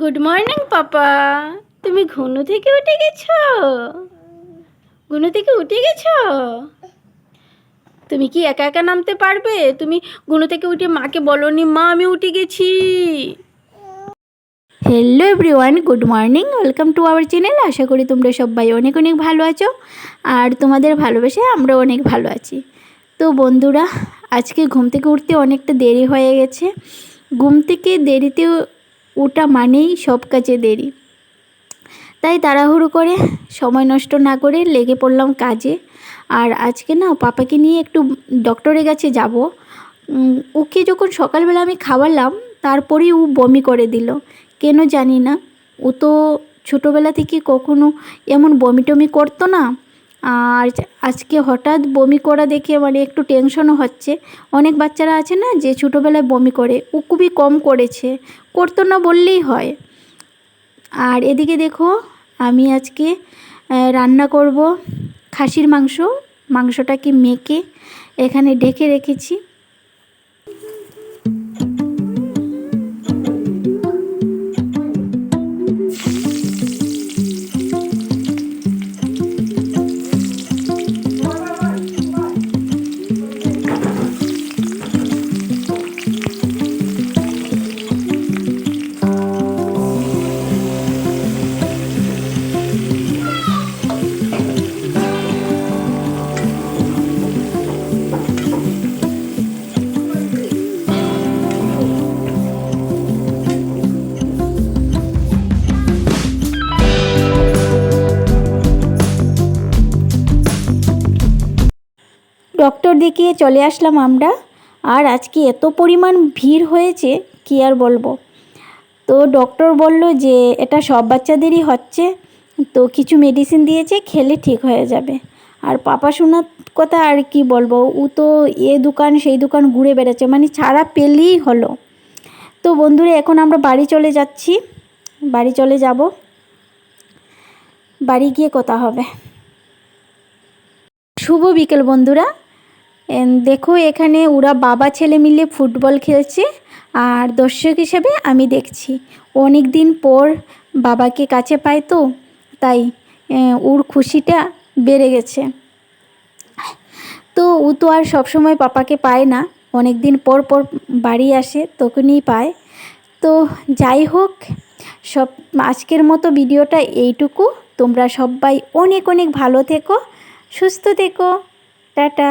Good morning পাপা তুমি ঘুনু থেকে উঠে গেছো? ঘুনু থেকে উঠে গেছো? তুমি কি একা একা নামতে পারবে? তুমি ঘুনু থেকে উঠে মাকে বলনি, মা, আমি উঠে গেছি। Hello everyone good morning welcome to our channel আশা করি তোমরা সবাই অনেক অনেক ভালো আছো। আর তোমাদের ভালোবেসে আমরা অনেক ভালো আছি। তো বন্ধুরা, আজকে ঘুম থেকে উঠতে অনেকটা দেরি হয়ে গেছে। ঘুম থেকে দেরিতে ওটা মানেই সব কাজে দেরি। তাই তাড়াহুড়ো করে সময় নষ্ট না করে লেগে পড়লাম কাজে। আর আজকে না পাপাকে নিয়ে একটু ডক্টরের কাছে যাব। ওকে যখন সকালবেলা আমি খাওয়ালাম, তারপরেই ও বমি করে দিল। কেন জানি না। ও তো ছোটোবেলা থেকে কখনো এমন বমি টমি করতো না। আর আজকে হঠাৎ বমি করা দেখে মানে একটু টেনশনও হচ্ছে। অনেক বাচ্চারা আছে না যে ছোটোবেলায় বমি করে, ও খুবই কম করেছে, করতো না বললেই হয়। আর এদিকে দেখো, আমি আজকে রান্না করব খাসির মাংস, মাংসটাকে মেখে এখানে ঢেকে রেখেছি। ডক্টর দেখিয়ে চলে আসলাম আমরা। আর আজকে এত পরিমাণ ভিড় হয়েছে, কি আর বলব? তো ডক্টর বলল যে, এটা সব বাচ্চাদেরই হচ্ছে, তো কিছু মেডিসিন দিয়েছে, খেলে ঠিক হয়ে যাবে। আর পাপা শোনার কথা আর কি বলব, ও তো এ দোকান সেই দোকান ঘুরে বেড়াচ্ছে মানে ছাড়া পেলেই হলো। তো বন্ধুরা, এখন আমরা বাড়ি চলে যাচ্ছি। বাড়ি চলে যাব। বাড়ি গিয়ে কথা হবে। শুভ বিকেল বন্ধুরা। দেখো এখানে ওরা বাবা ছেলে মিলে ফুটবল খেলছে আর দর্শক হিসেবে আমি দেখছি। অনেক দিন পর বাবাকে কাছে পাই তো, তাই ওর খুশিটা বেড়ে গেছে। তো ও তো আর সবসময় পাপাকে পায় না অনেক দিন পর পর বাড়ি আসে তখনই পায়। তো যাই হোক, সব, আজকের মতো ভিডিওটা এইটুকু। তোমরা সবাই অনেক অনেক ভালো থেকো, সুস্থ থেকো, টাটা।